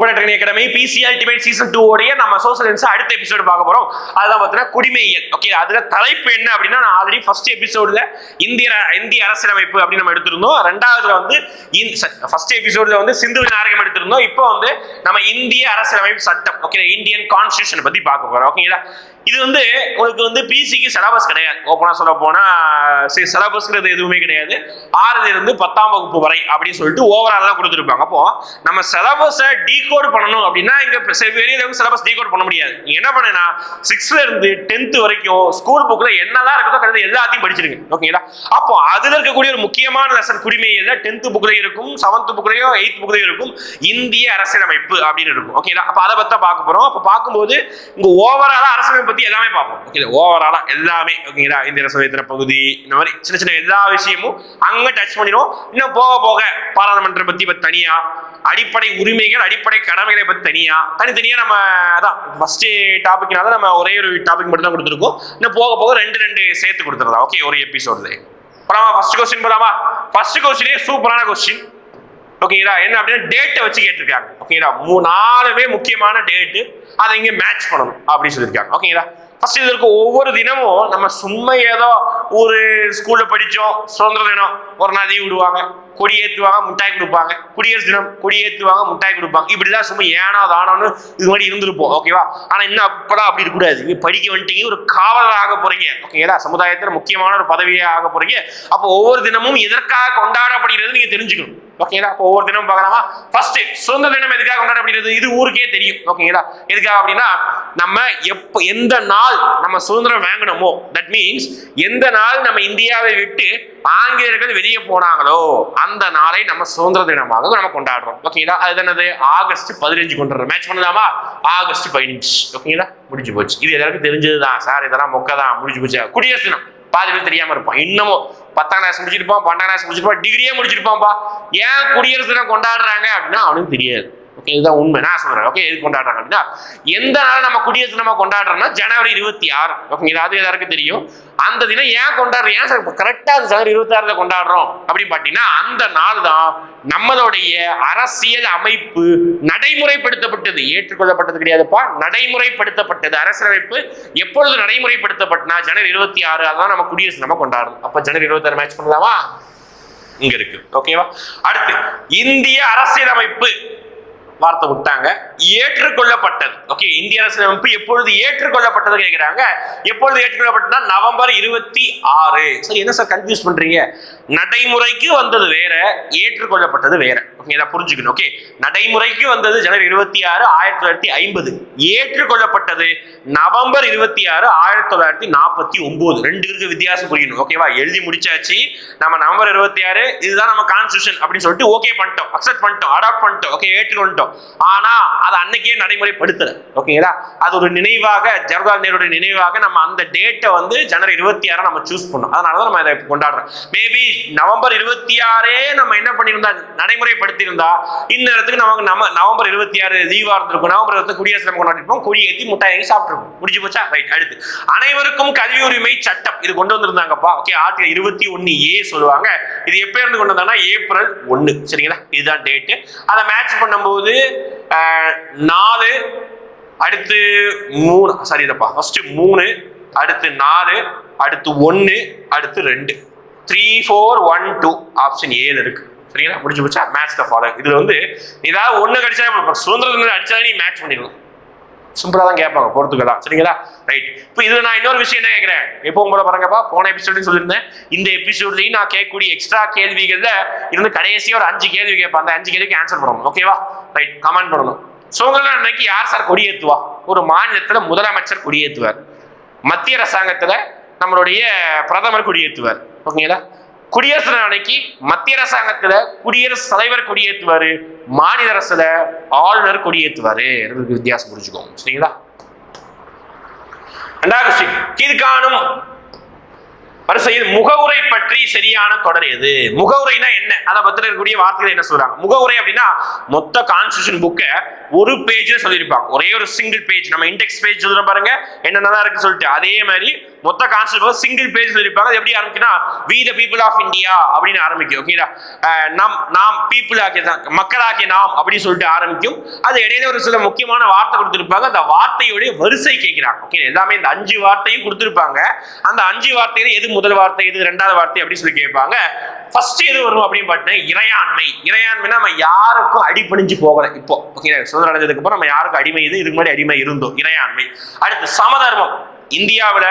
முப்படை training academy PC ultimate season two உடைய நம்ம சோசியல் அடுத்த எபிசோடு பார்க்க போறோம். அதுதான் பார்த்தீங்கன்னா குடிமையியல் ஓகே அதுல தலைப்பு என்ன அப்படின்னா நான் ஆல்ரெடி ஃபர்ஸ்ட் எபிசோட்ல இந்திய இந்திய அரசியலமைப்பு அப்படின்னு நம்ம எடுத்திருந்தோம். ரெண்டாவதுல வந்து ஃபர்ஸ்ட் எபிசோட்ல வந்து சிந்து நாயகம் எடுத்திருந்தோம். இப்போ வந்து நம்ம இந்திய அரசியலமைப்பு சட்டம் ஓகே இந்தியன் கான்ஸ்டியூஷன் பத்தி பார்க்க போறோம். ஓகேங்களா இது வந்து உங்களுக்கு வந்து பிசிக்கு சிலபஸ் கிடையாது. ஓப்பனாக சொல்ல சரி சிலபஸ்ங்கிறது எதுவுமே கிடையாது. ஆறுலேருந்து பத்தாம் வகுப்பு வரை அப்படின்னு சொல்லிட்டு ஓவரால் தான் கொடுத்துருப்பாங்க. அப்போ நம்ம சிலபஸை டீகோட் பண்ணணும் அப்படின்னா இங்கே பெ- பெரிய அளவுக்கு சிலபஸ் டீகோட் பண்ண முடியாது. நீங்கள் என்ன பண்ணுன்னா சிக்ஸ்த்லேருந்து டென்த்து வரைக்கும் ஸ்கூல் புக்கில் என்னதான் இருக்குதோ கிடையாது எல்லாத்தையும் படிச்சிருங்க ஓகேங்களா அப்போ அதில் இருக்கக்கூடிய ஒரு முக்கியமான லெசன் குடிமையில் டென்த்து புக்ல இருக்கும் செவன்த் புக்லயும் எயித் புக்லயும் இருக்கும். இந்திய அரசியலமைப்பு அப்படின்னு இருக்கும். ஓகேங்களா அப்போ அதை பற்றி தான் பார்க்க போகிறோம் அப்போ பார்க்கும்போது இங்கே ஓவராலாக அரசியலமைப்பு பத்தி எல்லாமே பார்ப்போம். ஓகே ஓவராலா எல்லாமே ஓகேங்களா இந்திய அரசியலமைப்பு பகுதி இந்த மாதிரி சின்ன சின்ன எல்லா விஷயமும் அங்க டச் பண்ணிடும் இன்னும் போக போக பாராளுமன்றம் பத்தி பத்தி தனியா அடிப்படை உரிமைகள் அடிப்படை கடமைகளை பத்தி தனியா தனித்தனியா நம்ம அதான் ஃபர்ஸ்ட் டாபிக்னால நம்ம ஒரே ஒரு டாபிக் மட்டும் தான் கொடுத்துருக்கோம். இன்னும் போக போக ரெண்டு ரெண்டு சேர்த்து கொடுத்துருந்தா ஓகே ஒரு எபிசோட்ல போலாமா? ஃபர்ஸ்ட் கொஸ்டின் போலாமா? ஃபர்ஸ்ட் கொஸ்டினே சூப்பரான கொஸ்டின் ஓகேங்களா? என்ன அப்படின்னா டேட்டை வச்சு கேட்டிருக்காங்க. ஓகேங்களா? மூணு நாலுமே முக்கியமான டேட்டு அதை இங்கே மேட்ச் பண்ணணும் அப்படின்னு சொல்லியிருக்காங்க. ஓகேங்களா? ஃபர்ஸ்ட் இதற்கு ஒவ்வொரு தினமும் நம்ம சும்மா ஏதோ ஒரு ஸ்கூல்ல படிச்சோம் சுதந்திர தினம் ஒரு நாள் லீவ் விடுவாங்க கொடியேற்றுவாங்க மிட்டாய் முட்டாய் கொடுப்பாங்க. குடியரசு தினம் கொடியேற்றுவாங்க மிட்டாய் முட்டாய் கொடுப்பாங்க. இப்படிதான் சும்மா ஏனோ தானோன்னு இது மாதிரி இருந்திருப்போம் ஓகேவா ஆனா இன்னும் அப்படா அப்படி இருக்கக்கூடாது நீங்க படிக்க வந்துட்டீங்க ஒரு காவலர் ஆக போறீங்க ஓகேங்களா சமுதாயத்துல முக்கியமான ஒரு பதவியே ஆக போறீங்க. அப்போ ஒவ்வொரு தினமும் எதற்காக கொண்டாடப்படுகிறது நீங்க தெரிஞ்சுக்கணும் ஓகேங்களா அப்போ ஒவ்வொரு தினமும் பார்க்கலாமா? ஃபர்ஸ்ட் சுதந்திர தினம் எதுக்காக கொண்டாடப்படுகிறது? இது ஊருக்கே தெரியும் ஓகேங்களா எதுக்காக அப்படின்னா நம்ம எப்போ எந்த நாள் நம்ம சுதந்திரம் வாங்கினோமோ தட் மீன்ஸ் எந்த நாள் நம்ம இந்தியாவை விட்டு ஆங்கிலேயர்கள் வெளியே போனாங்களோ அந்த நாளை நம்ம சுதந்திர தினமாக நம்ம கொண்டாடுறோம். ஓகேங்களா அது என்னது? ஆகஸ்ட் பதினஞ்சு கொண்டாடுறோம். மேட்ச் பண்ணலாமா? ஆகஸ்ட் பதினஞ்சு. ஓகேங்களா முடிஞ்சு போச்சு. இது எல்லாருக்கும் தெரிஞ்சதுதான். சார் இதெல்லாம் மொக்க தான் முடிஞ்சு போச்சு. குடியரசு தினம். பாதி பேர் தெரியாம இருப்பான் இன்னமும் பத்தாம் கிளாஸ் முடிச்சிருப்பான் பன்னெண்டாம் கிளாஸ் முடிச்சிருப்பான் டிகிரியே முடிச்சிருப்பான்ப்பா ஏன் குடியரசு தினம் கொண்டாடுறாங்க அப்படின்னா அவனுக்கு தெரியாது. ஓகே இதுதான் உண்மை. நான் சொல்றேன். ஓகே எது கொண்டாடுறாங்க அப்படின்னா எந்த நாள் நம்ம குடியரசு நம்ம கொண்டாடுறோம்னா ஜனவரி இருபத்தி ஆறு. ஓகே அது எல்லாருக்கும் தெரியும். அந்த தினம் ஏன் கொண்டாடுறோம்? ஏன் சார் கரெக்டா அது ஜனவரி இருபத்தி ஆறுல கொண்டாடுறோம்? அப்படின்னு பாத்தீங்கன்னா அந்த நாள் தான் நம்மளுடைய அரசியல் அமைப்பு நடைமுறைப்படுத்தப்பட்டது. ஏற்றுக்கொள்ளப்பட்டது கிடையாதுப்பா. நடைமுறைப்படுத்தப்பட்டது. அரசியலமைப்பு எப்பொழுது நடைமுறைப்படுத்தப்பட்டனா ஜனவரி இருபத்தி ஆறு அதான் நம்ம குடியரசு நம்ம கொண்டாடுறோம். அப்ப ஜனவரி இருபத்தி ஆறு மேட்ச் பண்ணலாமா? இங்க இருக்கு. ஓகேவா அடுத்து இந்திய அரசியலமைப்பு. வார்த்தை விட்டாங்க. ஏற்றுக்கொள்ளப்பட்டது. ஓகே இந்திய அரசியலமைப்பு எப்பொழுது ஏற்றுக்கொள்ளப்பட்டது கேட்கிறாங்க எப்பொழுது ஏற்றுக்கொள்ளப்பட்டதுன்னா நவம்பர் இருபத்தி ஆறு. சார் என்ன சார் கன்ஃபியூஸ் பண்றீங்க? நடைமுறைக்கு வந்தது வேற ஏற்றுக்கொள்ளப்பட்டது வேற. ஓகே இதை புரிஞ்சுக்கணும். ஓகே நடைமுறைக்கு வந்தது ஜனவரி இருபத்தி ஆறு ஆயிரத்தி தொள்ளாயிரத்தி ஐம்பது. ஏற்றுக்கொள்ளப்பட்டது நவம்பர் இருபத்தி ஆறு ஆயிரத்தி தொள்ளாயிரத்தி நாற்பத்தி ஒன்பது ரெண்டு இருக்கு வித்தியாசம் புரியணும். ஓகேவா எழுதி முடிச்சாச்சு. நம்ம நவம்பர் இருபத்தி ஆறு இதுதான் நம்ம கான்ஸ்டியூஷன் அப்படின்னு சொல்லிட்டு ஓகே பண்ணிட்டோம். அக்செப்ட் பண்ணிட்டோம். அடாப்ட் பண்ணிட்டோம். ஓகே ஏற்றுக்கொண்டோம் ஆனா அது அன்னைக்கே நடைமுறைப்படுத்தல. ஓகேங்களா அது ஒரு நினைவாக ஜவஹர்லால் நேருடைய நினைவாக நம்ம அந்த டேட்டை வந்து ஜனவரி இருபத்தி ஆறு நம்ம சூஸ் பண்ணோம். அதனாலதான் நம்ம இதை கொண்டாடுறோம். மேபி நவம்பர் இருபத்தி ஆறே நம்ம என்ன பண்ணியிருந்தா நடைமுறைப்படுத்த இருந்தா இந்நேரத்துக்கு நமக்கு நம்ம நவம்பர் இருபத்தி ஆறு தீவாரத்தில் இருந்திருக்கும். நவம்பர் இருபத்தி குடியரசு தினம் கொண்டாடிருப்போம். கொடி ஏற்றி முட்டாய் வாங்கி முடிஞ்சு போச்சா? ரைட் அடுத்து. அனைவருக்கும் கல்வி உரிமை சட்டம். இது கொண்டு வந்திருந்தாங்கப்பா. ஓகே ஆர்டிகல் இருபத்தி ஒன்று ஏ சொல்லுவாங்க. இது எப்போ இருந்து கொண்டு வந்தாங்கன்னா ஏப்ரல் ஒன்று சரிங்களா? இதுதான் டேட்டு அதை மேட்ச் பண்ணும்போது நாலு அடுத்து மூணு. சாரி இதப்பா. ஃபர்ஸ்ட் மூணு அடுத்து நாலு அடுத்து ஒன்று அடுத்து ரெண்டு. Three four one two option ஏழு இருக்கு. சரிங்களா? முடிஞ்சு போச்சா. மேட்ச் த ஃபாலோ இதுல வந்து ஏதாவது ஒன்று கடிச்சா சுதந்திர தினம் அடிச்சா நீ மேட்ச் பண்ணிடலாம் சிம்பிளாக தான் கேட்பாங்க பொறுத்துக்கலா சரிங்களா? ரைட் இப்போ இதில் நான் இன்னொரு விஷயம் என்ன கேட்குறேன்? எப்போ உங்களை பாருங்கப்பா போன எபிசோடு சொல்லியிருந்தேன். இந்த எபிசோட்லையும் நான் கேட்கக்கூடிய எக்ஸ்ட்ரா கேள்விகள்ல இருந்து கடைசியாக ஒரு அஞ்சு கேள்வி கேட்பேன் அந்த அஞ்சு கேள்விக்கு ஆன்சர் பண்ணணும். ஓகேவா ரைட் கமெண்ட் பண்ணணும். ஸோ தினம் அன்னைக்கு யார் சார் கொடியேற்றுவா ஒரு மாநிலத்தில் முதலமைச்சர் கொடியேற்றுவார் மத்திய அரசாங்கத்தில் நம்மளுடைய பிரதமர் கொடியேற்றுவார் ஓகேங்களா குடியரசு தின அன்னைக்கு மத்திய அரசாங்கத்துல குடியரசு தலைவர் கொடியேற்றுவாரு மாநில அரசுல ஆளுநர் கொடியேற்றுவாரு. வித்தியாசம் புரிஞ்சுக்கோங்க. சரிங்களா? ரெண்டாவது கொஸ்டின் கீழ்காணும் வரிசையில் முகவுரை பற்றி சரியான தொடர் எது? முகவுரைனா என்ன? அதை பத்திர இருக்கக்கூடிய வார்த்தைகள் என்ன சொல்றாங்க? முகவுரை அப்படின்னா மொத்த கான்ஸ்டியூஷன் புக்கை ஒரு பேஜ்ல சொல்லியிருப்பாங்க. ஒரே ஒரு சிங்கிள் பேஜ் நம்ம இண்டெக்ஸ் பேஜ் சொல்றோம் பாருங்க. என்னென்னதான் இருக்கு சொல்லிட்டு. அதே மாதிரி மொத்த கான்செப்ட் சிங்கிள் பேஜ் சொல்லியிருப்பாங்க. எப்படி ஆரம்பிக்குன்னா we the people of India அப்படின்னு ஆரம்பிக்கும். ஓகேடா நம் நாம் பீப்புள் ஆகிய மக்களாகிய நாம் அப்படின்னு சொல்லிட்டு ஆரம்பிக்கும். அது இடையில ஒரு சில முக்கியமான வார்த்தை கொடுத்துருப்பாங்க. அந்த வார்த்தையோடைய வரிசை கேட்கிறாங்க. ஓகே எல்லாமே இந்த அஞ்சு வார்த்தையும் கொடுத்துருப்பாங்க. அந்த அஞ்சு வார்த்தையில எது முதல் வார்த்தை எது ரெண்டாவது வார்த்தை அப்படின்னு சொல்லி கேட்பாங்க. ஃபர்ஸ்ட் எது வரும் அப்படின்னு பார்த்தீங்கன்னா இறையாண்மை. இறையாண்மைனா நம்ம யாருக்கும் அடிபணிஞ்சு போகல இப்போ. ஓகே சுதந்திரம் அடைஞ்சதுக்கு அப்புறம் நம்ம யாருக்கும் அடிமை இது இதுக்கு முன்னாடி அடிமை இருந்தோம். இறையாண்மை. அடுத்து சமதர்மம். இந்தியாவில்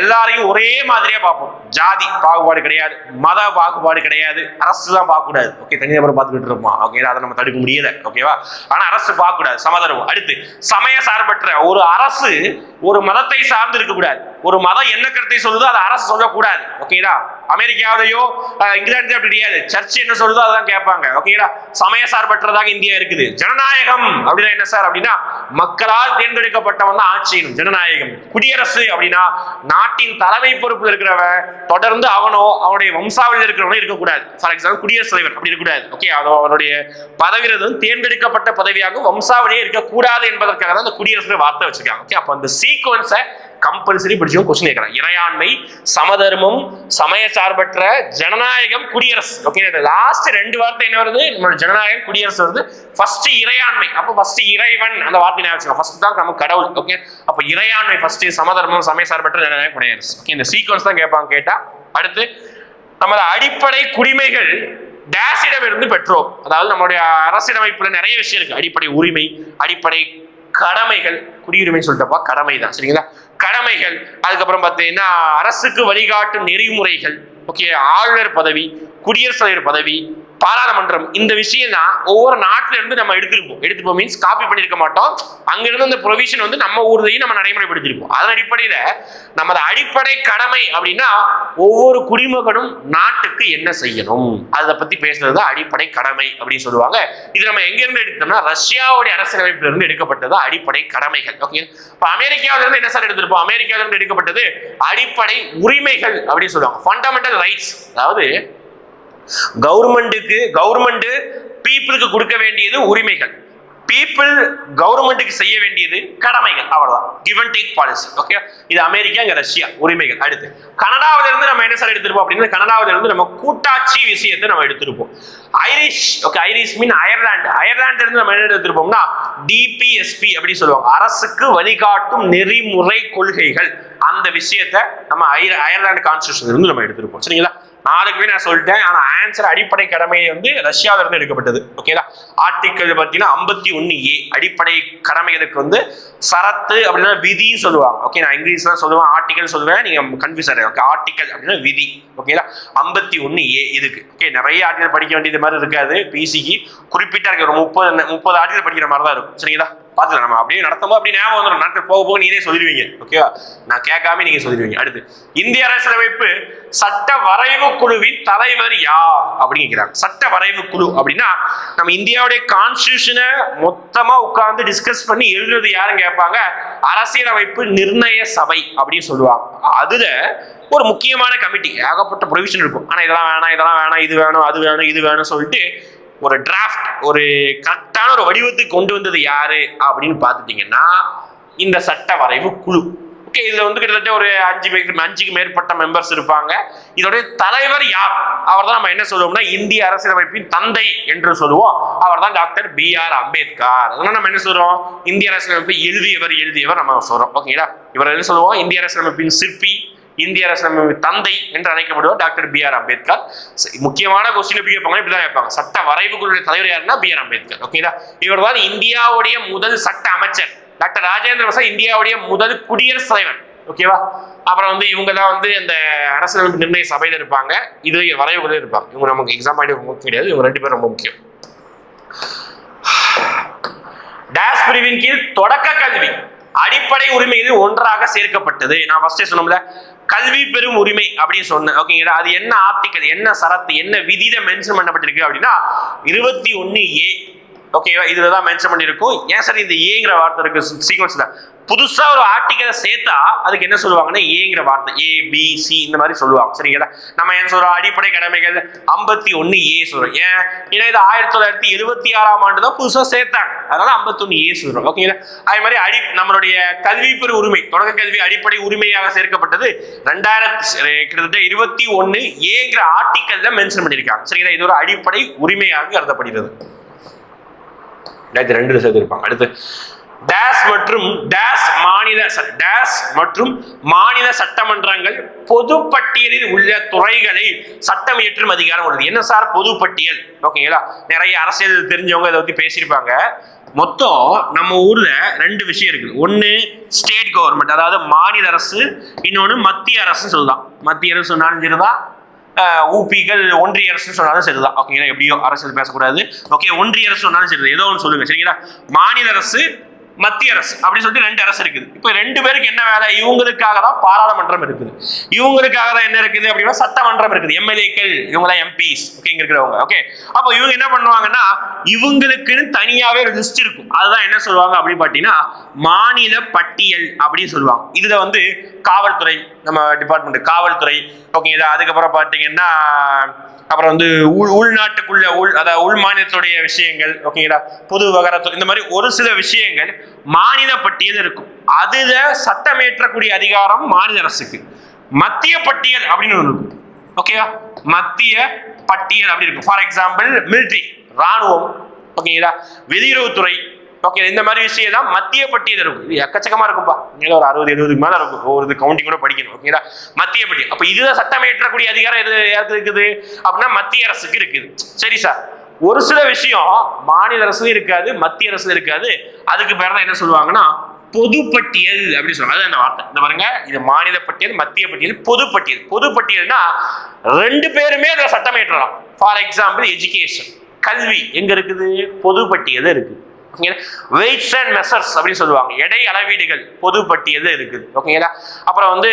எல்லாரையும் ஒரே மாதிரியாக பார்ப்போம். ஜாதி பாகுபாடு கிடையாது மத பாகுபாடு கிடையாது அரசு தான் பார்க்கக்கூடாது. ஓகே தனிநபரை பார்த்துக்கிட்டு இருப்போம்? ஓகே அதை நம்ம தடுக்க முடியல. ஓகேவா ஆனால் அரசு பார்க்கக்கூடாது. சமதர்மம் அடுத்து சமய சார்பற்ற ஒரு அரசு ஒரு மதத்தை சார்ந்து இருக்கக்கூடாது. ஒரு மதம் என்ன கருத்தை சொல்லுதோ அதை அரசு சொல்லக்கூடாது. ஓகேடா? அமெரிக்காவிலேயோ இங்கிலாந்து அப்படி கிடையாது. சர்ச் என்ன சொல்லுதோ அதான் கேட்பாங்க. ஓகேடா சமய சார்பற்றதாக இந்தியா இருக்குது. ஜனநாயகம் அப்படின்னா என்ன சார் அப்படின்னா மக்களால் தேர்ந்தெடுக்கப்பட்டவன் தான் ஆட்சி ஜனநாயகம். குடியரசு அப்படின்னா நாட்டின் தலைமை பொறுப்பில் இருக்கிறவன் தொடர்ந்து அவனோ அவனுடைய வம்சாவளியில் இருக்கிறவனோ இருக்கக்கூடாது. ஃபார் எக்ஸாம்பிள் குடியரசுத் தலைவர் அப்படி இருக்கக்கூடாது. ஓகே அதோ அவனுடைய பதவியிலிருந்து தேர்ந்தெடுக்கப்பட்ட பதவியாக வம்சாவளியே இருக்கக்கூடாது என்பதற்காக தான் அந்த குடியரசு வார்த்தை வச்சிருக்காங்க. ஓகே அப்போ அந்த சீக்வன்ஸை கம்பல்சரி படிச்சவங்க கொஸ்டின் கேட்கறாங்க இறையாண்மை சமதர்மம் சமய சார்பற்ற ஜனநாயகம் குடியரசு. ஓகே லாஸ்ட் ரெண்டு வார்த்தை என்ன வருது? நம்மளோட ஜனநாயகம் குடியரசு வருது. ஃபர்ஸ்ட் இறையாண்மை. அப்போ ஃபர்ஸ்ட் இறைவன் அந்த வார்த்தை ஞாபகம் ஃபர்ஸ்ட் தான் நம்ம கடவுள். ஓகே அப்போ இறையாண்மை ஃபர்ஸ்ட் சமதர்மம் சமய சார்பற்ற ஜனநாயகம் குடியரசு. ஓகே இந்த சீக்வன்ஸ் தான் கேட்பாங்க கேட்டா. அடுத்து நமது அடிப்படை குடிமைகள் டேஷிடம் இருந்து பெற்றோம் அதாவது நம்மளுடைய அரசியலமைப்புல நிறைய விஷயம் இருக்கு. அடிப்படை உரிமை அடிப்படை கடமைகள். குடியுரிமை சொல்லிட்டப்பா கடமை தான் சரிங்களா? கடமைகள். அதுக்கப்புறம் பார்த்தீங்கன்னா அரசுக்கு வழிகாட்டும் நெறிமுறைகள். ஓகே ஆளுநர் பதவி குடியரசு தலைவர் பதவி பாராளுமன்றம் இந்த விஷயம் தான் ஒவ்வொரு நாட்டுல இருந்து நம்ம எடுத்திருப்போம். எடுத்துப்போம் மீன்ஸ் காப்பி பண்ணியிருக்க மாட்டோம். அங்கிருந்து அந்த ப்ரொவிஷன் வந்து நம்ம ஊர்லையும் நம்ம நடைமுறைப்படுத்திருப்போம் அதன் அடிப்படையில நமது அடிப்படை கடமை அப்படின்னா ஒவ்வொரு குடிமகனும் நாட்டுக்கு என்ன செய்யணும்? அதை பத்தி பேசுறது தான் அடிப்படை கடமை அப்படின்னு சொல்லுவாங்க. இது நம்ம எங்கிருந்து எடுத்தோம்னா ரஷ்யாவுடைய அரசியலமைப்புல இருந்து எடுக்கப்பட்டது அடிப்படை கடமைகள். ஓகே இப்ப அமெரிக்காவில இருந்து என்ன சார் எடுத்திருப்போம்? அமெரிக்காவில இருந்து எடுக்கப்பட்டது அடிப்படை உரிமைகள் அப்படின்னு சொல்லுவாங்க. ஃபண்டமெண்டல் ரைட்ஸ் அதாவது கவர்மெண்ட்டுக்கு கவர்மெண்ட் பீப்புளுக்கு கொடுக்க வேண்டியது உரிமைகள். பீப்புள் கவர்மெண்ட்டுக்கு செய்ய வேண்டியது கடமைகள் அவ்வளவுதான். Give and take policy okay இது அமெரிக்கா இங்க ரஷ்யா உரிமைகள் அடுத்து. கனடாவில இருந்து நம்ம என்ன சார் எடுத்திருப்போம் அப்படின்னா கனடாவில இருந்து நம்ம கூட்டாட்சி விஷயத்தை நம்ம எடுத்திருப்போம் Irish okay Irish mean Ireland அயர்லாந்துல இருந்து நம்ம என்ன எடுத்திருப்போம்னா டிபிஎஸ்பி அப்படின்னு சொல்லுவாங்க. அரசுக்கு வழிகாட்டும் நெறிமுறை கொள்கைகள். அந்த விஷயத்தை நம்ம அயர் அயர்லாந்து கான்ஸ்டியூஷன்ல இருந்து நம்ம எடுத்திருப்போம் சரிங்களா? நாளைக்குமே நான் சொல்லிட்டேன். ஆனா ஆன்சர் அடிப்படை கடமை வந்து ரஷ்யாவில இருந்து எடுக்கப்பட்டது ஓகேதா ஆர்டிக்கல் பார்த்தீங்கன்னா ஐம்பத்தி ஒன்னு ஏ அடிப்படை கடமைகளுக்கு வந்து? சரத்து அப்படின்னா விதின்னு சொல்லுவாங்க. ஓகே நான் இங்கிலீஷ்ல சொல்லுவேன். ஆர்டிக்கல் சொல்லுவேன். நீங்க கன்ஃபியூஸ் ஆகிடும் ஓகே ஆர்டிக்கல் அப்படின்னா விதி. ஓகேதா ஐம்பத்தி ஒன்னு ஏ இதுக்கு. ஓகே நிறைய ஆர்டிக்கல் படிக்க வேண்டியது மாதிரி இருக்காது. பிசிக்கு குறிப்பிட்ட இருக்கு. ஒரு முப்பது முப்பது ஆர்டிக்கல் படிக்கிற மாதிரி தான் இருக்கும். சரிங்களா? பார்த்துக்கலாம். நம்ம அப்படியே நடத்தும்போது அப்படி ஞாபகம் வந்துடும் நாட்கள் போக போக நீங்களே சொல்லிடுவீங்க. ஓகேவா நான் கேட்காம நீங்க சொல்லிடுவீங்க. அடுத்து இந்திய அரசியலமைப்பு சட்ட வரைவு குழுவின் தலைவர் யார்? அப்படின்னு கேட்கிறாங்க. சட்ட வரைவு குழு அப்படின்னா நம்ம இந்தியாவுடைய கான்ஸ்டியூஷனை மொத்தமா உட்கார்ந்து டிஸ்கஸ் பண்ணி எழுதுறது யாருன்னு கேட்பாங்க? அரசியலமைப்பு நிர்ணய சபை அப்படின்னு சொல்லுவாங்க. அதுல ஒரு முக்கியமான கமிட்டி ஏகப்பட்ட ப்ரொவிஷன் இருக்கும். ஆனா இதெல்லாம் வேணாம் இதெல்லாம் வேணாம் இது வேணும் அது வேணும் இது வேணும் சொல்லிட்டு ஒரு டிராஃப்ட் ஒரு கரெக்டான ஒரு வடிவத்துக்கு கொண்டு வந்தது யாரு அப்படின்னு பார்த்துட்டீங்கன்னா இந்த சட்ட வரைவு குழு. ஓகே இதுல வந்து கிட்டத்தட்ட ஒரு அஞ்சு பேர் அஞ்சுக்கு மேற்பட்ட மெம்பர்ஸ் இருப்பாங்க. இதோடைய தலைவர் யார்? அவர் தான் நம்ம என்ன சொல்லுவோம்னா இந்திய அரசியலமைப்பின் தந்தை என்று சொல்லுவோம். அவர் தான் டாக்டர் பி ஆர் அம்பேத்கர். அதனால நம்ம என்ன சொல்றோம்? இந்திய அரசியலமைப்பை எழுதியவர் எழுதியவர் நம்ம சொல்றோம். ஓகேங்களா இவர் என்ன சொல்லுவோம்? இந்திய அரசியலமைப்பின் சிற்பி இந்திய அரசு தந்தை என்று அழைக்கப்படுவார் டாக்டர் பி ஆர் அம்பேத்கர். முக்கியமான கொஸ்டின் எப்படி கேட்பாங்க இப்படிதான் கேட்பாங்க. சட்ட வரைவுகளுடைய தலைவர் யாருன்னா பி ஆர் அம்பேத்கர். ஓகேதா இவர் தான் இந்தியாவுடைய முதல் சட்ட அமைச்சர். டாக்டர் ராஜேந்திர பிரசாத் இந்தியாவுடைய முதல் குடியரசுத் தலைவர். ஓகேவா அப்புறம் வந்து இவங்க தான் வந்து இந்த அரசியலமைப்பு நிர்ணய சபையில இருப்பாங்க. இது வரைவுகளும் இருப்பாங்க. இவங்க நமக்கு எக்ஸாம் ஆகிட்டு கிடையாது இவங்க ரெண்டு பேரும் ரொம்ப முக்கியம். டேஸ் பிரிவின் கீழ் தொடக்க கல்வி அடிப்படை உரிமைகளில் ஒன்றாக சேர்க்கப்பட்டது. நான் ஃபர்ஸ்டே சொன்னோம்ல கல்வி பெறும் உரிமை அப்படின்னு சொன்னேன். ஓகேங்களா அது என்ன ஆர்டிக்கல் என்ன சரத்து என்ன விதியில மென்ஷன் பண்ணப்பட்டிருக்கு அப்படின்னா இருபத்தி ஒன்று ஏ ஓகேவா இதில் தான் மென்ஷன் பண்ணியிருக்கும். ஏன் சார் இந்த ஏங்கிற வார்த்தை இருக்கு சீக்வன்ஸில் புதுசாக ஒரு ஆர்டிக்கலை சேர்த்தா அதுக்கு என்ன சொல்லுவாங்கன்னா ஏங்கிற வார்த்தை. ஏ பி சி இந்த மாதிரி சொல்லுவாங்க. சரிங்களா? நம்ம என்ன சொல்கிறோம் அடிப்படை கடமைகள். ஐம்பத்தி ஒன்று ஏ சொல்கிறோம் ஏன்? ஏன்னா இது ஆயிரத்தி தொள்ளாயிரத்தி எழுபத்தி ஆறாம் ஆண்டு தான் புதுசாக சேர்த்தாங்க. அதனால ஐம்பத்தொன்று ஏ சொல்கிறோம் ஓகேங்களா அதே மாதிரி அடி நம்மளுடைய கல்வி பெரு உரிமை தொடக்க கல்வி அடிப்படை உரிமையாக சேர்க்கப்பட்டது ரெண்டாயிரத்தி கிட்டத்தட்ட இருபத்தி ஒன்று ஏங்கிற ஆர்டிக்கல் மென்ஷன் பண்ணியிருக்காங்க. சரிங்களா? இது ஒரு அடிப்படை உரிமையாக கருதப்படுகிறது. ரெண்டாயிரத்தி ரெண்டுல சேர்த்திருப்பாங்க. அடுத்து டேஸ் மற்றும் டேஸ் மாநில ச- டேஸ் மற்றும் மாநில சட்டமன்றங்கள் பொது பட்டியலில் உள்ள துறைகளை சட்டம் இயற்றும் அதிகாரம் உள்ளது. என்ன சார் பொது பட்டியல்? ஓகேங்களா? நிறைய அரசியல் தெரிஞ்சவங்க இதை பத்தி பேசியிருப்பாங்க. மொத்தம் நம்ம ஊர்ல ரெண்டு விஷயம் இருக்குது. ஒன்னு ஸ்டேட் கவர்மெண்ட் அதாவது மாநில அரசு இன்னொன்னு மத்திய அரசு சொல்லலாம் மத்திய அரசு சொன்னாலும் சரிதான் ஊபிகள் ஒன்றிய அரசு சொன்னாலும் சரிதான். ஓகேங்களா எப்படியோ அரசியல் பேசக்கூடாது. ஓகே ஒன்றிய அரசு சொன்னாலும் சரி ஏதோ ஒன்று சொல்லுங்க சரிங்களா? மாநில அரசு மத்திய அரசு அப்படின்னு சொல்லிட்டு ரெண்டு அரசு இருக்குது. இப்போ ரெண்டு பேருக்கு என்ன வேலை? இவங்களுக்காக தான் பாராளுமன்றம் இருக்குது. இவங்களுக்காக தான் என்ன இருக்குது அப்படின்னா சட்டமன்றம் இருக்குது. எம்எல்ஏக்கள் இவங்களாம் எம்பிஸ் ஓகே இங்க இருக்கிறவங்க ஓகே அப்போ இவங்க என்ன பண்ணுவாங்கன்னா இவங்களுக்குன்னு தனியாவே ஒரு லிஸ்ட் இருக்கும். அதுதான் என்ன சொல்லுவாங்க அப்படின்னு பார்த்தீங்கன்னா மாநில பட்டியல் அப்படின்னு சொல்லுவாங்க. இதுல வந்து காவல்துறை நம்ம டிபார்ட்மெண்ட் காவல்துறை ஓகேங்களா அதுக்கப்புறம் பார்த்தீங்கன்னா அப்புறம் வந்து உள் உள்நாட்டுக்குள்ள உள் அதாவது உள் மாநிலத்துடைய விஷயங்கள் ஓகேங்களா பொது விவகாரத்து இந்த மாதிரி ஒரு சில விஷயங்கள் மாநில பட்டியல் இருக்கும். அதுல சட்டமேற்றக்கூடிய அதிகாரம் மாநில அரசுக்கு மத்திய பட்டியல் அப்படின்னு ஒன்று இருக்கும். ஓகேவா மத்திய பட்டியல் அப்படி இருக்கும். ஃபார் எக்ஸாம்பிள் மிலிட்ரி ராணுவம் ஓகேங்களா வெளியுறவுத்துறை. ஓகே இந்த மாதிரி விஷயம் தான் மத்திய பட்டியல் இருக்கும். இது எக்கச்சக்கமா இருக்கும்பா. இங்கே ஒரு அறுபது எழுபதுக்கு மேல இருக்கும். ஒரு இது கவுண்டிங் கூட படிக்கணும். ஓகேங்களா மத்திய பட்டியல். அப்ப இதுதான் சட்டம் ஏற்றக்கூடிய அதிகாரம் எது யாருக்கு இருக்குது? அப்படின்னா மத்திய அரசுக்கு இருக்குது. சரி சார் ஒரு சில விஷயம் மாநில அரசு இருக்காது மத்திய அரசு இருக்காது. அதுக்கு பேர் தான் என்ன சொல்லுவாங்கன்னா பொதுப்பட்டியல் அப்படின்னு சொல்லுவாங்க. அந்த வார்த்தை. இந்த பாருங்க இது மாநில பட்டியல் மத்திய பட்டியல் பொதுப்பட்டியல். பொதுப்பட்டியல்னா ரெண்டு பேருமே அதில் சட்டம் ஏற்றலாம் ஃபார் எக்ஸாம்பிள் எஜுகேஷன் கல்வி. எங்க இருக்குது? பொதுப்பட்டியல் இருக்குது. வெயிட்ஸ் அண்ட் மெசர்ஸ் அப்படின்னு சொல்லுவாங்க. எடை அளவீடுகள் பொது பட்டியல் இருக்குது ஓகேங்களா? அப்புறம் வந்து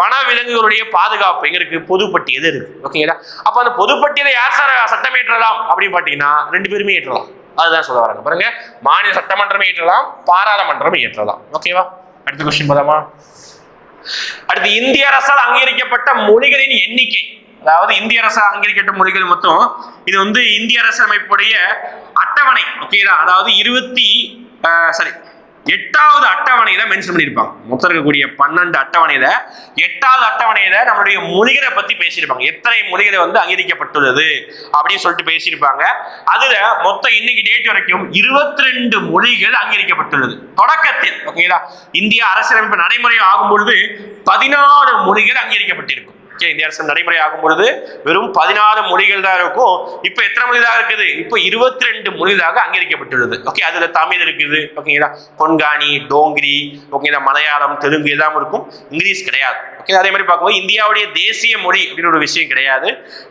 வன விலங்குகளுடைய பாதுகாப்பு எங்க இருக்கு? பொது பட்டியல் இருக்கு. ஓகேங்களா? அப்ப அந்த பொது பட்டியலை யார் சார் சட்டம் ஏற்றலாம் அப்படின்னு பாத்தீங்கன்னா ரெண்டு பேருமே ஏற்றலாம். அதுதான் சொல்ல வராங்க பாருங்க. மாநில சட்டமன்றமே ஏற்றலாம் பாராளுமன்றமே ஏற்றலாம். ஓகேவா? அடுத்த கொஸ்டின் போதாமா அடுத்து இந்திய அரசால் அங்கீகரிக்கப்பட்ட மொழிகளின் எண்ணிக்கை. அதாவது இந்திய அரசு அங்கீகரிக்கப்பட்ட மொழிகள் மொத்தம் இது வந்து இந்திய அரசமைப்புடைய அட்டவணை ஓகேதா அதாவது இருபத்தி சாரி எட்டாவது அட்டவணையில மென்ஷன் பண்ணியிருப்பாங்க. மொத்தம் இருக்கக்கூடிய பன்னெண்டு அட்டவணையில எட்டாவது அட்டவணையில நம்மளுடைய மொழிகளை பத்தி பேசியிருப்பாங்க. எத்தனை மொழிகளை வந்து அங்கீகரிக்கப்பட்டுள்ளது அப்படின்னு சொல்லிட்டு பேசியிருப்பாங்க. அதுல மொத்தம் இன்னைக்கு டேட் வரைக்கும் இருபத்தி ரெண்டு மொழிகள் அங்கீகரிக்கப்பட்டுள்ளது. தொடக்கத்தில் ஓகேங்களா இந்திய அரசியலமைப்பு நடைமுறை ஆகும் பொழுது பதினாறு மொழிகள் அங்கீகரிக்கப்பட்டிருக்கும். இந்திய அரசு நடைமுறை ஆகும் பொழுது வெறும் பதினாறு மொழிகள் தான் இருக்கும். இப்போ எத்தனை மொழிதாக இருக்குது? இப்போ இருபத்தி ரெண்டு மொழிகளாக அங்கீகரிக்கப்பட்டுள்ளது. ஓகே அதுல தமிழ் இருக்குது. ஓகேங்களா கொன்கானி டோங்கிரி ஓகேங்களா மலையாளம் தெலுங்கு எல்லாம் இருக்கும். இங்கிலீஷ் கிடையாது. ஓகே அதே மாதிரி பார்க்கும்போது இந்தியாவுடைய தேசிய மொழி அப்படின்னு ஒரு விஷயம் கிடையாது.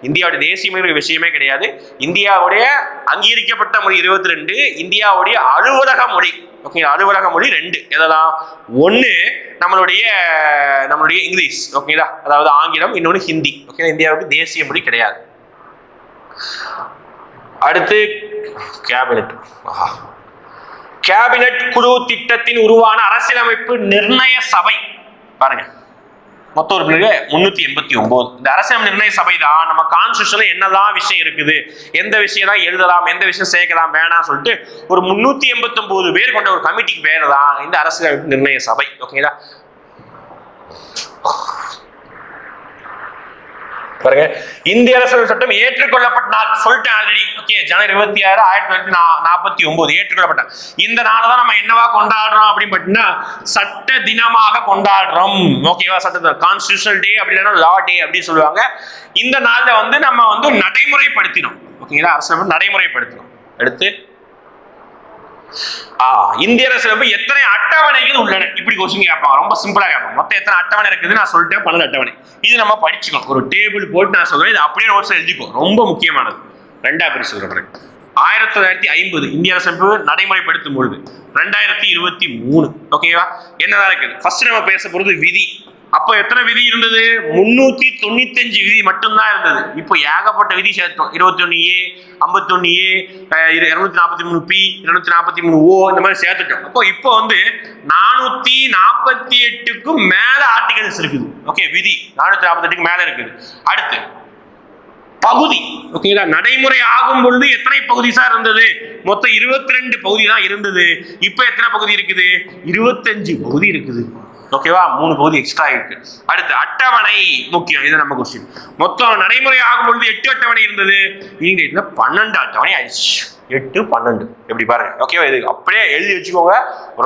இந்தியாவுடைய தேசிய மொழி ஒரு விஷயமே கிடையாது. இந்தியாவுடைய அங்கீகரிக்கப்பட்ட மொழி இருபத்தி ரெண்டு இந்தியாவுடைய அலுவலக மொழி ஓகே அலுவலக மொழி ரெண்டு. எதெல்லாம் ஒன்று நம்மளுடைய நம்மளுடைய இங்கிலீஷ். ஓகேங்களா அதாவது ஆங்கிலம் இன்னொன்று ஹிந்தி. ஓகே இந்தியாவுக்கு தேசிய மொழி கிடையாது. அடுத்து கேபினட் ஆஹா. கேபினட் குழு திட்டத்தின் உருவான அரசியலமைப்பு நிர்ணய சபை. பாருங்க. மொத்த உறுப்பினர்கள் முன்னூத்தி எண்பத்தி ஒன்பது. இந்த அரசியல் நிர்ணய சபை தான் நம்ம கான்ஸ்டியூஷன்ல என்னதான் விஷயம் இருக்குது? எந்த விஷயம் தான் எழுதலாம்? எந்த விஷயம் சேர்க்கலாம்? வேணாம் சொல்லிட்டு ஒரு முன்னூத்தி எண்பத்தி ஒன்பது பேர் கொண்ட ஒரு கமிட்டிக்கு பேர் தான் இந்த அரசியல் நிர்ணய சபை. ஓகேங்களா பாருங்க. இந்திய அரசியல் சட்டம் ஏற்றுக்கொள்ளப்பட்ட நாள் சொல்லிட்டேன் ஆல்ரெடி ஓகே ஜனவரி இருபத்தி ஆறு ஆயிரத்தி தொள்ளாயிரத்தி நா- நாற்பத்தி ஒன்பது ஏற்றுக்கொள்ளப்பட்ட இந்த நாளை தான் நம்ம என்னவா கொண்டாடுறோம் அப்படின்னு பார்த்தீங்கன்னா சட்ட தினமாக கொண்டாடுறோம். ஓகேவா சட்ட கான்ஸ்டியூஷனல் டே அப்படி இல்லைன்னா லா டே அப்படின்னு சொல்லுவாங்க. இந்த நாளில் வந்து நம்ம வந்து நடைமுறைப்படுத்தினோம். ஓகேங்களா அரசு நடைமுறைப்படுத்தினோம். அடுத்து இந்திய அரசியலமைப்பு எத்தனை அட்டவணைகள் உள்ளன? இப்படி கொஸ்டின் கேட்பாங்க. ரொம்ப சிம்பிளா கேட்பாங்க. மொத்தம் எத்தனை அட்டவணை இருக்குது நான் சொல்லிட்டேன். பன்னெண்டு அட்டவணை. இது நம்ம படிச்சுக்கணும். ஒரு டேபிள் போட்டு நான் சொல்றேன். இது அப்படியே நோட்ஸ் எழுதிக்கோ. ரொம்ப முக்கியமானது. ரெண்டா பேர் சொல்றேன் ஆயிரத்தி தொள்ளாயிரத்தி ஐம்பது இந்திய அரசமைப்பு நடைமுறைப்படுத்தும் பொழுது. ரெண்டாயிரத்தி இருபத்தி மூணு. ஓகேவா என்னதான் இருக்குது? ஃபர்ஸ்ட் நம்ம பேச போறது விதி. அப்போ எத்தனை விதி இருந்தது? முன்னூத்தி தொண்ணூத்தஞ்சு விதி மட்டும்தான் இருந்தது. இப்போ ஏகப்பட்ட விதி சேர்த்தோம். இருபத்தி ஒன்னு ஏ ஐம்பத்தொன்னு ஏ இருநூத்தி நாற்பத்தி மூணு பி இருநூத்தி நாற்பத்தி மூணு ஓ இந்த மாதிரி சேர்த்துட்டோம். அப்போ இப்போ வந்து நானூத்தி நாற்பத்தி எட்டுக்கும் மேல ஆர்டிகல்ஸ் இருக்குது. ஓகே விதி. நானூத்தி நாற்பத்தி எட்டுக்கு மேல இருக்குது. அடுத்து பகுதி. ஓகேங்களா நடைமுறை ஆகும் பொழுது எத்தனை பகுதி சார் இருந்தது? மொத்தம் இருபத்தி ரெண்டு பகுதி தான் இருந்தது. இப்போ எத்தனை பகுதி இருக்குது? இருபத்தஞ்சு பகுதி இருக்குது. ஓகேவா மூணு பகுதி எக்ஸ்ட்ரா இருக்கு. அடுத்து அட்டவணை முக்கியம். இது நம்ம கொஸ்டின் மொத்தம் நடைமுறை ஆகும் பொழுது எட்டு அட்டவணை இருந்தது. இங்க இதுல பன்னெண்டு அட்டவணை ஆயிடுச்சு. எட்டு பன்னெண்டு. எப்படி பாருங்க. ஓகேவா இது அப்படியே எழுதி வச்சுக்கோங்க.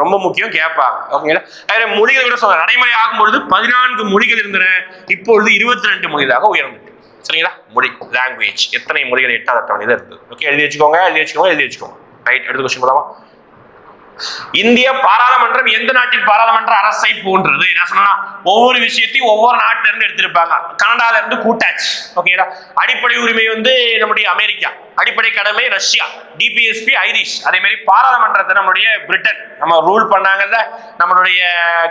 ரொம்ப முக்கியம் கேட்பாங்க. ஓகேங்களா வேற மொழிகள் கூட சொல்ல நடைமுறை ஆகும் பொழுது பதினான்கு மொழிகள் இருந்தன. இப்பொழுது இருபத்தி ரெண்டு மொழிகளாக உயர்ந்தது சரிங்களா? மொழி லாங்குவேஜ் எத்தனை மொழிகள் எட்டாவது அட்டவணை தான் இருக்குது ஓகே எழுதி வச்சுக்கோங்க எழுதி வச்சுக்கோங்க எழுதி வச்சுக்கோங்க. ரைட் அடுத்த கொஸ்டின் போலாமா? இந்திய பாராளுமன்றம் எந்த நாட்டின் பாராளுமன்ற அரசை போன்றது? என்ன சொன்னா ஒவ்வொரு விஷயத்தையும் ஒவ்வொரு நாட்டில இருந்து எடுத்திருப்பாங்க. கனடால இருந்து கூட்டாச்சு ஓகேங்களா அடிப்படை உரிமை வந்து நம்முடைய அமெரிக்கா. அடிப்படை கடமை ரஷ்யா. DPSP Irish. அதே மாதிரி பாராளுமன்றத்தை நம்முடைய பிரிட்டன். நம்ம ரூல் பண்ணாங்கல்ல நம்மளுடைய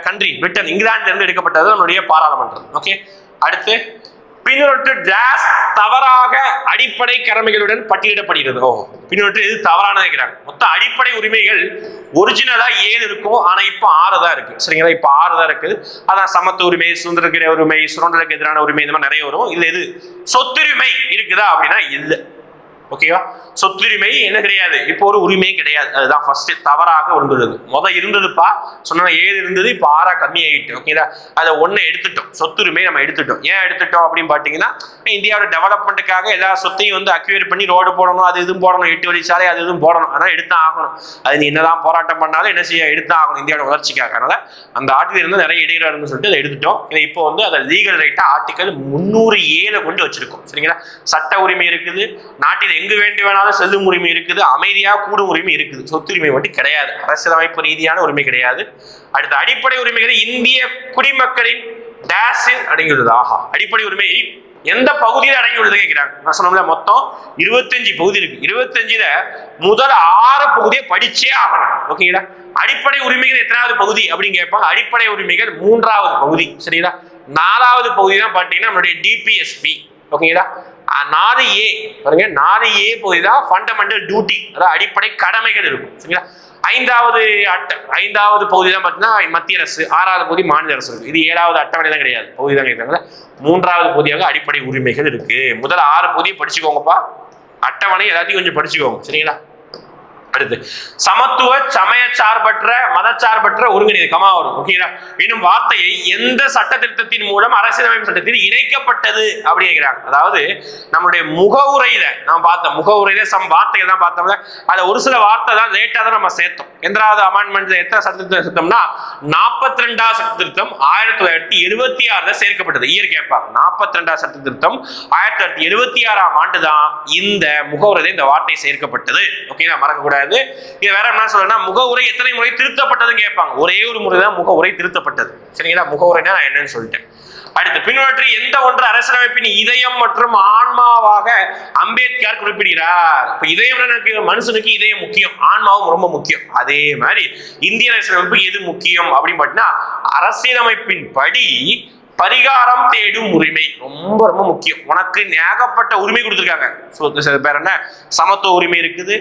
கண்ட்ரி பிரிட்டன். இங்கிலாந்துல இருந்து எடுக்கப்பட்டது நம்மளுடைய பாராளுமன்றம். ஓகே அடுத்து பின்னொட்டு டேஸ் தவறாக அடிப்படை கடமைகளுடன் பட்டியலிடப்படுகிறது. பின்னொட்டு இது இருக்கிறாங்க மொத்த அடிப்படை உரிமைகள் ஒரிஜினலா ஏழு இருக்கும் ஆனா இப்ப ஆறு தான் இருக்கு. சரிங்களா? இப்ப ஆறு தான் இருக்குது. அதான் சமத்துவ உரிமை சுதந்திரக்கிற உரிமை சுரண்டலுக்கு எதிரான உரிமை இந்த மாதிரி நிறைய வரும். இதுல எது? சொத்துரிமை இருக்குதா அப்படின்னா இல்லை. ஓகேவா சொத்துரிமை என்ன கிடையாது? இப்போ ஒரு உரிமை கிடையாது. அதுதான் ஃபர்ஸ்ட் தவறாக வந்துள்ளது முத இருந்ததுப்பா. சொன்ன ஏழு இருந்தது இப்போ ஆறா கம்மி ஆகிட்டு ஓகேதா அதை ஒன்று எடுத்துட்டோம். சொத்துரிமை நம்ம எடுத்துட்டோம். ஏன் எடுத்துட்டோம் அப்படின்னு பார்த்தீங்கன்னா இந்தியாவோட டெவலப்மெண்ட்டுக்காக எல்லா சொத்தையும் வந்து அக்யூர் பண்ணி ரோடு போடணும் அது இதுவும் போடணும் எட்டு வழிச்சாலை அது இதுவும் போடணும். ஆனால் எடுத்தான் ஆகணும். அது நீ என்னதான் போராட்டம் பண்ணாலும் என்ன செய்ய எடுத்தான் ஆகணும் இந்தியாவோட வளர்ச்சிக்காக. அதனால அந்த ஆர்டிகல் இருந்து நிறைய இடையூறு சொல்லிட்டு அதை எடுத்துட்டோம். இதை இப்போ வந்து அதை லீகல் ரைட்டாக ஆர்டிகல் முந்நூறு ஏழை கொண்டு வச்சிருக்கோம். சரிங்களா? சட்ட உரிமை இருக்குது. நாட்டில் எங்கு வேண்டி வேணாலும் செல்லும் உரிமை இருக்குது அமைதியா கூடும் உரிமை இருக்குது. சொத்துரிமை மட்டும் கிடையாது. அரசியலமைப்பு ரீதியான உரிமை கிடையாது. அடுத்த அடிப்படை உரிமைகள் இந்திய குடிமக்களின் டேஸின் அடங்கியுள்ளது. ஆஹா அடிப்படை உரிமை எந்த பகுதியில் அடங்கியுள்ளது கேட்கிறாங்க. நான் சொன்னோம்ல மொத்தம் இருபத்தஞ்சு பகுதி இருக்கு. இருபத்தஞ்சுல முதல் ஆறு பகுதியை படிச்சே ஆகணும். ஓகேங்களா அடிப்படை உரிமைகள் எத்தனாவது பகுதி அப்படின்னு கேட்பாங்க. அடிப்படை உரிமைகள் மூன்றாவது பகுதி. சரிங்களா? நாலாவது பகுதி தான் பார்த்தீங்கன்னா நம்மளுடைய டிபிஎஸ்பி ஓகேங்களா நாலு ஏ. பாருங்க நாலு ஏ பகுதி தான் ஃபண்டமெண்டல் டியூட்டி அதாவது அடிப்படை கடமைகள் இருக்கும். சரிங்களா? ஐந்தாவது அட்ட ஐந்தாவது பகுதி தான் பார்த்தீங்கன்னா மத்திய அரசு. ஆறாவது பகுதி மாநில அரசு இருக்கு. இது ஏழாவது அட்டவணை தான் கிடையாது. பகுதி தான் கிடையாது மூன்றாவது பகுதியாக அடிப்படை உரிமைகள் இருக்கு. முதல் ஆறு பகுதியை படிச்சுக்கோங்கப்பா. அட்டவணை எல்லாத்தையும் கொஞ்சம் படிச்சுக்கோங்க. சரிங்களா? அடுத்து சமத்துவ சமய சார்பற்ற மதச்சார்பற்ற ஒருங்கிணைந்த கமா வரும். ஓகேங்களா இன்னும் வார்த்தையை எந்த சட்ட திருத்தத்தின் மூலம் அரசியலமைப்பு சட்டத்தில் இணைக்கப்பட்டது அப்படிங்கிறாங்க அதாவது நம்மளுடைய முகவுரையில நான் பார்த்தோம் முகவுரையில சம் வார்த்தைகள் தான் பார்த்தோம்ல. அதுல ஒரு சில வார்த்தை தான் லேட்டா தான் நம்ம சேர்த்தோம். எந்தாவது அமெண்ட்மெண்ட் எத்தனை சட்ட திருத்தம் சேர்த்தோம்னா நாற்பத்தி ரெண்டாவது சட்ட திருத்தம் ஆயிரத்தி தொள்ளாயிரத்தி எழுபத்தி ஆறுல சேர்க்கப்பட்டது. இயர் கேட்பாங்க. நாற்பத்தி ரெண்டாவது சட்ட திருத்தம் ஆயிரத்தி தொள்ளாயிரத்தி எழுபத்தி ஆறாம் ஆண்டு தான் இந்த முகவுரையில இந்த வார்த்தை சேர்க்கப்பட்டது. ஓகேங்களா மறக்கக்கூடாது. இது வேற என்ன சொல்றேன்னா முகவுரை எத்தனை முறை திருத்தப்பட்டதுன்னு கேட்பாங்க. ஒரே ஒரு முறை தான் முகவுரை திருத்தப்பட்டது. சரிங்களா? முகவுரைனா நான் என்னன்னு சொல்லிட்டேன். அடுத்து பின்வற்றி எந்த ஒன்று அரசியலமைப்பின் இதயம் மற்றும் ஆன்மாவாக அம்பேத்கர் குறிப்பிடுகிறார். இப்ப இதயம் எனக்கு மனுஷனுக்கு இதயம் முக்கியம் ஆன்மாவும் ரொம்ப முக்கியம். அதே மாதிரி இந்திய அரசியலமைப்பு எது முக்கியம் அப்படின்னு பார்த்தீங்கன்னா அரசியலமைப்பின் படி பரிகாரம் தேடும் உரிமை ரொம்ப ரொம்ப முக்கியம். உனக்கு நேகப்பட்ட உரிமை கொடுத்துருக்காங்க. பேர் என்ன? சமத்துவ உரிமை இருக்குது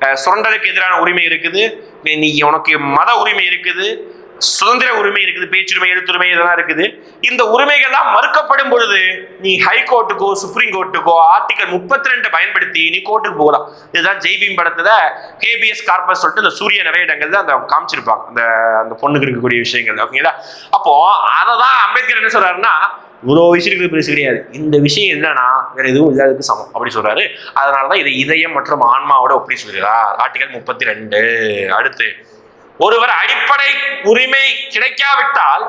சுரண்டலுக்கு எதிரான உரிமை இருக்குது. நீ- நீ உனக்கு மத உரிமை இருக்குது. சுதந்திர உரிமை இருக்குது. பேச்சுரிமை எழுத்துரிமை இதெல்லாம் இருக்குது. இந்த உரிமைகள்லாம் மறுக்கப்படும் பொழுது நீ ஹை கோர்ட்டுக்கோ சுப்ரீம் கோர்ட்டுக்கோ ஆர்டிகல் முப்பத்தி ரெண்டு பயன்படுத்தி நீ கோர்ட்டுக்கு போகலாம். இதுதான் ஜெய்பீம் படத்துல கேபிஎஸ் கார்பஸ் சொல்லிட்டு இந்த சூரிய நிறைய இடங்கள்ல அந்த காமிச்சிருப்பாங்க. அந்த அந்த பொண்ணுக்கு இருக்கக்கூடிய விஷயங்கள் ஓகேங்களா? அப்போ அதை தான் அம்பேத்கர் என்ன சொல்றாருன்னா இவ்வளோ விஷயத்துக்கு பெருசு கிடையாது. இந்த விஷயம் என்னன்னா வேற எதுவும் இல்லாததுக்கு சமம். அப்படி சொல்றாரு. அதனாலதான் இது இதயம் மற்றும் ஆன்மாவோட ஒப்படி சொல்கிறார். ஆர்டிகல் முப்பத்தி ரெண்டு அடுத்து ஒருவர் அடிப்படை உரிமை கிடைக்காவிட்டால்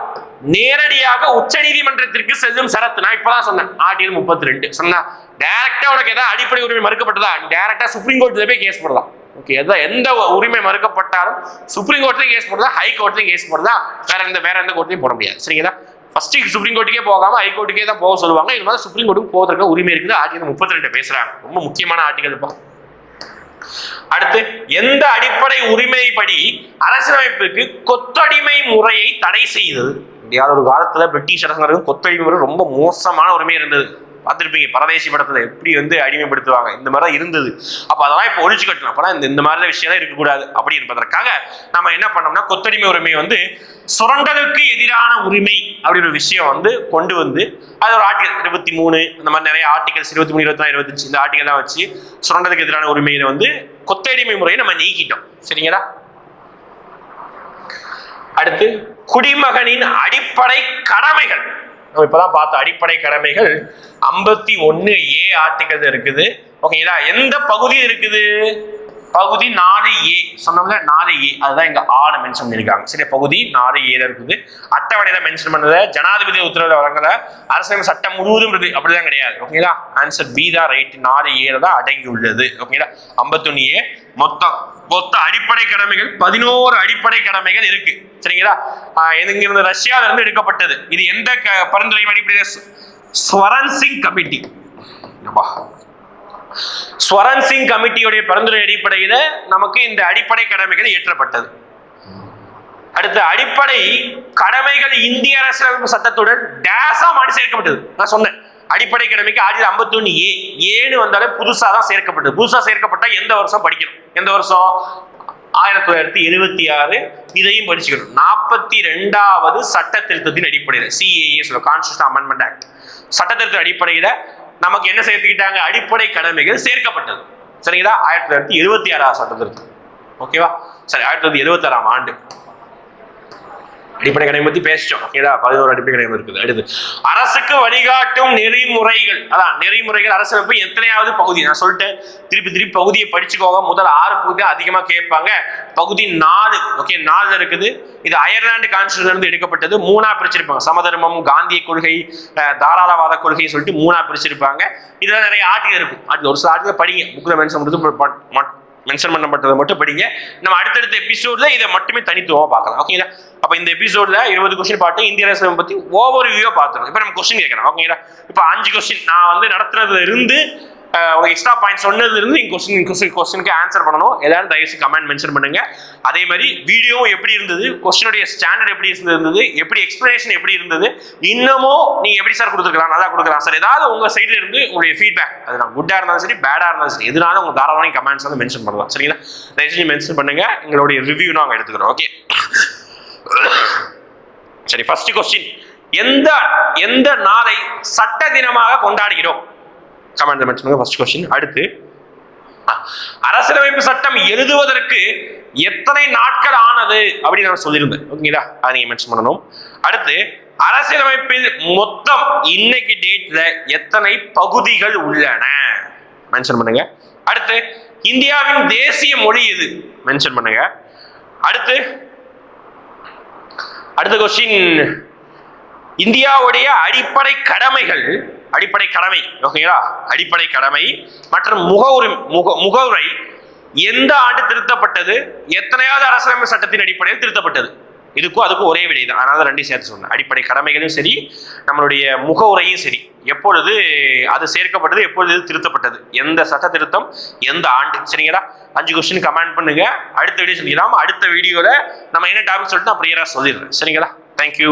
நேரடியாக உச்ச நீதிமன்றத்திற்கு செல்லும் சரத்து. நான் இப்பதான் சொன்னேன். ஆர்டிகல் முப்பத்தி ரெண்டு சொன்னா டைரக்டா உனக்கு ஏதாவது அடிப்படை உரிமை மறுக்கப்பட்டதா? டைரக்டா சுப்ரீம் கோர்ட்ல போய் கேஸ் போடலாம். ஓகே எதாவது எந்த உரிமை மறுக்கப்பட்டாலும் சுப்ரீம் கோர்ட்லயும் கேஸ் போடலாம் ஹை கோர்ட்லயும் கேஸ் போடலாம். வேற எந்த வேற எந்த கோர்ட்லயும் போட முடியாது. சரிங்களா? ஃபர்ஸ்ட் சுப்ரீம் கோர்ட்டுக்கே போகாம ஹைகோர்ட்டுக்கே தான் போக சொல்லுவாங்க. இது மாதிரி சுப்ரீம் கோர்ட்டுக்கு போவதற்கு உரிமை இருக்குது. ஆர்டிகல் முப்பத்தி ரெண்டு பேசுறாங்க. ரொம்ப முக்கியமான ஆர்டிகல்ப்பா அடுத்து எந்த அடிப்படை உரிமைப்படி அரசியலமைப்புக்கு கொத்தடிமை முறையை தடை செய்தது? இந்தியாவில் ஒரு காலத்துல பிரிட்டிஷ் அரசாங்கம் கொத்தடிமை முறை ரொம்ப மோசமான உரிமை இருந்தது. பார்த்துருப்பீங்க பரதேசி படத்தில் எப்படி வந்து அடிமைப்படுத்துவாங்க இந்த மாதிரி தான் இருந்தது. அப்போ அதெல்லாம் இப்போ ஒழிச்சு கட்டணும். அப்பனா இந்த இந்த மாதிரி விஷயம்லாம் இருக்கக்கூடாது அப்படி என்பதற்காக நம்ம என்ன பண்ணோம்னா கொத்தடிமை உரிமை வந்து சுரண்டலுக்கு எதிரான உரிமை அப்படின்னு ஒரு விஷயம் வந்து கொண்டு வந்து அது ஒரு ஆர்டிகல் இருபத்தி மூணு இந்த மாதிரி நிறைய ஆர்டிகல்ஸ் இருபத்தி மூணு இருபத்தி நாலு இருபத்தஞ்சு இந்த ஆர்டிகல்லாம் வச்சு சுரண்டலுக்கு எதிரான உரிமையில வந்து கொத்தடிமை முறையை நம்ம நீக்கிட்டோம். சரிங்களா? அடுத்து குடிமகனின் அடிப்படை கடமைகள். நம்ம இப்பதான் பார்த்தோம் அடிப்படை கடமைகள் ஐம்பத்தி ஒன்னு ஏ ஆர்டிகல் இருக்குது. ஓகேங்களா எந்த பகுதி இருக்குது? பகுதி நாலு ஏ. சொன்னோம்ல நாலு ஏ. அதுதான் இங்க ஆறு மென்ஷன் பண்ணியிருக்காங்க. சரி பகுதி நாலு ஏல இருக்குது. அட்டவணையில மென்ஷன் பண்ணத ஜனாதிபதி உத்தரவில் வழங்கல. அரசியல் சட்டம் முழுவதும் இருக்குது. அப்படிதான் கிடையாது. ஓகேங்களா ஆன்சர் பி தான் ரைட் நாலு ஏல தான் அடங்கி உள்ளது ஓகேங்களா ஐம்பத்தொன்னு ஏ. மொத்தம் மொத்த அடிப்படை கடமைகள் பதினோரு அடிப்படை கடமைகள் இருக்கு. சரிங்களா? ஆஹ் இங்கிருந்து ரஷ்யாவில இருந்து எடுக்கப்பட்டது. இது எந்த க- பரிந்துரை அடிப்படையில்? ஸ்வரன் சிங் கமிட்டி. ஸ்வரன் சிங் கமிட்டியுடைய பரிந்துரை அடிப்படையில் நமக்கு இந்த அடிப்படை கடமைகள் இயற்றப்பட்டது. அடுத்து அடிப்படை கடமைகள் இந்திய அரசியலமைப்பு சட்டத்துடன் டேஸா மாடி சேர்க்கப்பட்டது. நான் சொன்னேன். அடிப்படை கடமைக்கு ஆயிரத்தி ஐம்பத்தி ஒன்று ஏ ஏன்னு வந்தாலே புதுசாக தான் சேர்க்கப்பட்டது. புதுசாக சேர்க்கப்பட்டால் எந்த வருஷம் படிக்கணும்? எந்த வருஷம்? ஆயிரத்தி தொள்ளாயிரத்தி எழுபத்தி ஆறு இதையும் படிச்சுக்கணும். நாற்பத்தி ரெண்டாவது சட்ட திருத்தத்தின் அடிப்படையில் சிஏஏ சொல்ல கான்ஸ்டியூஷன் அமெண்ட்மெண்ட் ஆக்ட் சட்ட திருத்த அடிப்படையில் நமக்கு என்ன சேர்த்துக்கிட்டாங்க? அடிப்படை கடமைகள் சேர்க்கப்பட்டது. சரிங்களா? ஆயிரத்தி தொள்ளாயிரத்தி எழுபத்தி ஆறாவது சட்ட திருத்தம் ஓகேவா? சரி ஆயிரத்தி தொள்ளாயிரத்தி எழுபத்தி ஆறாம் ஆண்டு. அடிப்படை கடமை பத்தி பேசிட்டோம். ஓகேடா பதினோரு அடிப்படை கடமை இருக்குது. அடுத்து அரசுக்கு வழிகாட்டும் நெறிமுறைகள். அதான் நெறிமுறைகள் அரசமைப்பு எத்தனையாவது பகுதி? நான் சொல்லிட்டேன். திருப்பி திருப்பி பகுதியை படிச்சுக்கோங்க. முதல் ஆறு பகுதி அதிகமா கேட்பாங்க. பகுதி நாலு. ஓகே நாலு இருக்குது. இது அயர்லாந்து கான்ஸ்டியூஷன் இருந்து எடுக்கப்பட்டது. மூணா பிரிச்சிருப்பாங்க. சமதர்மம் காந்திய கொள்கை தாராளவாத கொள்கைன்னு சொல்லிட்டு மூணா பிரிச்சிருப்பாங்க. இதுல நிறைய ஆர்டிகல் இருக்கும் அது ஒரு சில ஆர்டிகல் படிங்க. புக்ல மென்ஷன் பண்ணுறது மென்ஷன் பண்ணப்பட்டதை மட்டும் படிங்க. நம்ம அடுத்தடுத்த எபிசோட்ல இதை மட்டுமே தனித்துவமாக பார்க்கலாம். ஓகேங்களா அப்போ இந்த எபிசோட்ல இருபது கொஸ்டின் பார்த்து இந்திய அரசியல் பற்றி ஓவர் வியூவாக பார்த்துருவோம் இப்போ நம்ம கொஸ்டின் கேட்கலாம். ஓகேங்களா இப்போ அஞ்சு கொஸ்டின் நான் வந்து நடத்துனதுல இருந்து எக்ஸ்ட்ரா பாயிண்ட் சொன்னதுல இருந்து நீங்க கொஸ்டின் கொஸ்டின் கொஸ்டினுக்கு ஆன்சர் பண்ணணும். எல்லாரும் தயவுசு கமெண்ட் மென்ஷன் பண்ணுங்க. அதே மாதிரி வீடியோவும் எப்படி இருந்தது? கொஸ்டினுடைய ஸ்டாண்டர்ட் எப்படி இருந்தது? எப்படி எக்ஸ்பிளனேஷன் எப்படி இருந்தது? இன்னமும் நீங்க எப்படி சார் கொடுத்துருக்கலாம்? நல்லா கொடுக்கலாம். சார் ஏதாவது உங்க சைடுல இருந்து உங்களுடைய ஃபீட்பேக் அது நான் குட்டா இருந்தாலும் சரி பேடா இருந்தாலும் சரி எதுனாலும் உங்க தாராளமாக கமெண்ட்ஸ் வந்து மென்ஷன் பண்ணலாம். சரிங்களா? தயவுசெய்து மென்ஷன் பண்ணுங்க. எங்களுடைய ரிவ்யூ நாங்கள் எடுத்துக்கிறோம் ஓகே சரி ஃபர்ஸ்ட் கொஸ்டின் எந்த எந்த நாளை சட்ட தினமாக கொண்டாடுகிறோம்? கமெண்ட் மென்ஷன் பண்ணுங்க ஃபர்ஸ்ட் கொஸ்டின் அடுத்து அரசியலமைப்பு சட்டம் எழுதுவதற்கு எத்தனை நாட்கள் ஆனது அப்படின்னு நான் சொல்லியிருந்தேன். ஓகேங்களா அதை நீங்க மென்ஷன் பண்ணணும். அடுத்து அரசியலமைப்பில் மொத்தம் இன்னைக்கு டேட்ல எத்தனை பகுதிகள் உள்ளன? மென்ஷன் பண்ணுங்க. அடுத்து இந்தியாவின் தேசிய மொழி எது? மென்ஷன் பண்ணுங்க. அடுத்து அடுத்த கொஸ்டின் இந்தியாவுடைய அடிப்படை கடமைகள் அடிப்படை கடமை ஓகேங்களா? அடிப்படை கடமை மற்றும் முகவுரி முக முகவுரை எந்த ஆண்டு திருத்தப்பட்டது? எத்தனையாவது அரசியலமைப்பு சட்டத்தின் அடிப்படையில் திருத்தப்பட்டது? இதுக்கும் அதுக்கும் ஒரே விடை தான் அதனால ரெண்டையும் சேர்த்து சொன்னேன். அடிப்படை கடமைகளும் சரி நம்மளுடைய முகவுரையும் சரி. எப்பொழுது அது சேர்க்கப்பட்டது எப்பொழுது இது திருத்தப்பட்டது? எந்த சட்ட திருத்தம் எந்த ஆண்டு? சரிங்களா? அஞ்சு கொஸ்டின் கமெண்ட் பண்ணுங்க. அடுத்த வீடியோ சொல்லிக்கலாம் அடுத்த வீடியோவில் நம்ம என்ன டாபிக் சொல்லிட்டு நான் ப்ரியராக சொல்லிடுறேன். சரிங்களா? தேங்க்யூ